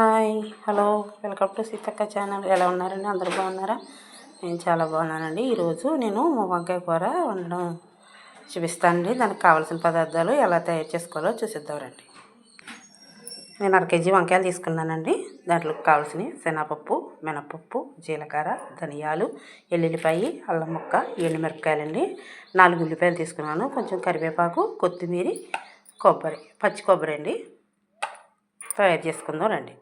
Hi hello welcome to Seethakka channel. ఎలా ఉన్నారండి అందరూ బాగున్నారా? నేను చాలా బాగున్నానండి. ఈరోజు నేను వంకాయ కూర వండడం చూపిస్తానండి. దానికి కావాల్సిన పదార్థాలు ఎలా తయారు చేసుకోవాలో చూసిద్దామండి. నేను అర కేజీ వంకాయలు తీసుకున్నానండి. దాంట్లో కావాల్సిన శనగపప్పు మినపప్పు జీలకర్ర ధనియాలు ఎల్లుల్లిపాయ అల్లం ముక్క ఎండుమిరపకాయలండి. నాలుగు ఉల్లిపాయలు తీసుకున్నాను. కొంచెం కరివేపాకు కొత్తిమీర కొబ్బరి పచ్చి కొబ్బరి అండి. తయారు చేసుకుందాం రండి.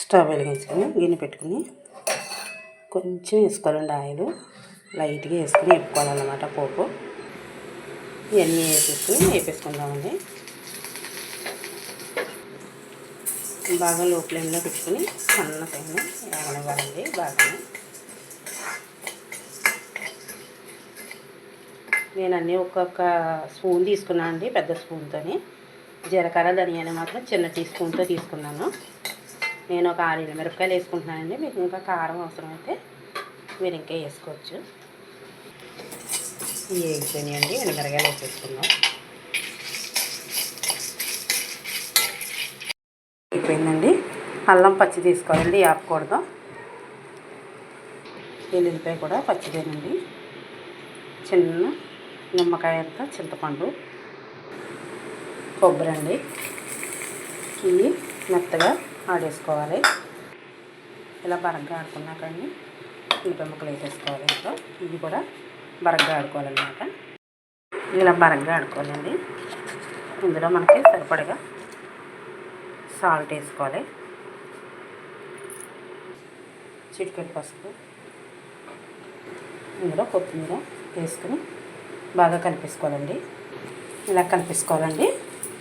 స్టవ్ వెలిగించుకొని గిన్నె పెట్టుకుని కొంచెం వేసుకోవాలండి ఆయిల్. లైట్గా వేసుకుని వేపుకోవాలన్నమాట పోపు. ఇవన్నీ వేసేసుకుని వేపేసుకుందామండి. బాగా లో ఫ్లేమ్లో పెట్టుకుని సన్న టైంలో వేగనివ్వాలండి బాగా. నేను అన్నీ ఒక్కొక్క స్పూన్ తీసుకున్నాను అండి పెద్ద స్పూన్తోని. జీలకర్ర ధనియాలు మాత్రం చిన్న టీ స్పూన్తో తీసుకున్నాను. నేను ఒక ఆరు మిరపకాయలు వేసుకుంటున్నానండి. మీకు ఇంకా కారం అవసరమైతే మీరు ఇంకా వేసుకోవచ్చు. ఇవి వేగిపోయినాయండి ఎండుమిరకాయలు వేసేసుకుందాం అయిపోయిందండి. అల్లం పచ్చి తీసుకోవాలండి ఆపకూడదు. ఎల్లుల్లిపాయ కూడా పచ్చిదేనండి. చిన్న నిమ్మకాయ చింతపండు. కొబ్బరి అండి. ఇవి మెత్తగా ఆడేసుకోవాలి. ఇలా బరగ్గా ఆడుకున్నాకండి ఉల్లిపాయ ముక్కలు వేసేసుకోవాలి ఇంట్లో. ఇవి కూడా బరగ్గా ఆడుకోవాలన్నమాట. ఇలా బరగ్గా ఆడుకోవాలండి. ఇందులో మనకి సరిపడగా సాల్ట్ వేసుకోవాలి. చిటికెట్ పసుపు. ఇందులో కొత్తిమీర వేసుకుని బాగా కలిపేసుకోవాలండి. ఇలా కలిపేసుకోవాలండి.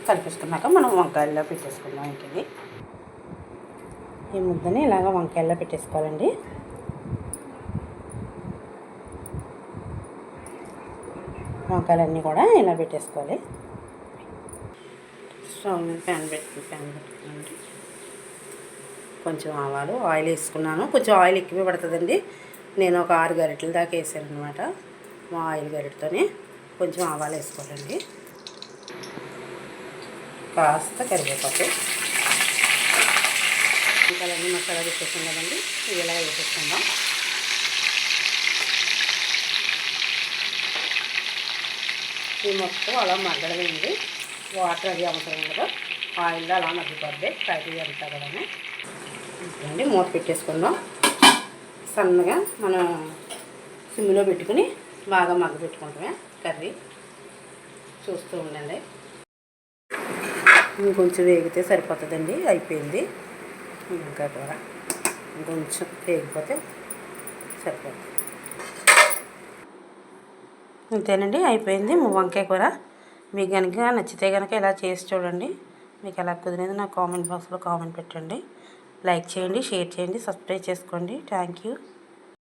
కలిపేసుకున్నాక మనం వంకాయల్లో పెట్టేసుకుందాం ఇంకది. ఈ ముద్దని ఇలాగ వంకాయల్లో పెట్టేసుకోవాలండి. వంకాయలన్నీ కూడా ఇలా పెట్టేసుకోవాలి. స్టవ్ మీద ప్యాన్ పెట్టుకుని ప్యాన్ పెట్టుకోండి కొంచెం ఆవాలు ఆయిల్ వేసుకున్నాను. కొంచెం ఆయిల్ ఎక్కువ పడుతుందండి. నేను ఒక ఆరు గరిటెల దాకా వేసాను అనమాట మా ఆయిల్ గరిటతోనే కొంచెం ఆవాలు వేసుకోవాలండి. కాస్త కరివేపాకు. ఇంకా అన్నీ మసాలా పెట్టేసాం కదండి. ఇవి ఇలా వేసేసుకుందాం. ఈ మొత్తం అలా మగ్గడమైంది. వాటర్ అది అవసరం ఉండదు ఆయిల్ అలా మగ్గిపోద్ది. కర్రీ అంతా కూడా అండి మూత పెట్టేసుకుందాం. సన్నగా మనం సిమ్లో పెట్టుకుని బాగా మగ్గ పెట్టుకుంటామే కర్రీ. చూస్తూ ఉండండి. ఇంకొంచెం వేగితే సరిపోతుందండి. అయిపోయింది. ఇంకా కూర. ఇంకొంచెం వేయకపోతే సరిపోతుంది అంతేనండి అయిపోయింది వంకాయ కూర. మీకు కనుక నచ్చితే కనుక ఇలా చేసి చూడండి. మీకు ఎలా కుదిరింది నా కామెంట్ బాక్స్లో కామెంట్ పెట్టండి. లైక్ చేయండి షేర్ చేయండి సబ్స్క్రైబ్ చేసుకోండి. Thank you.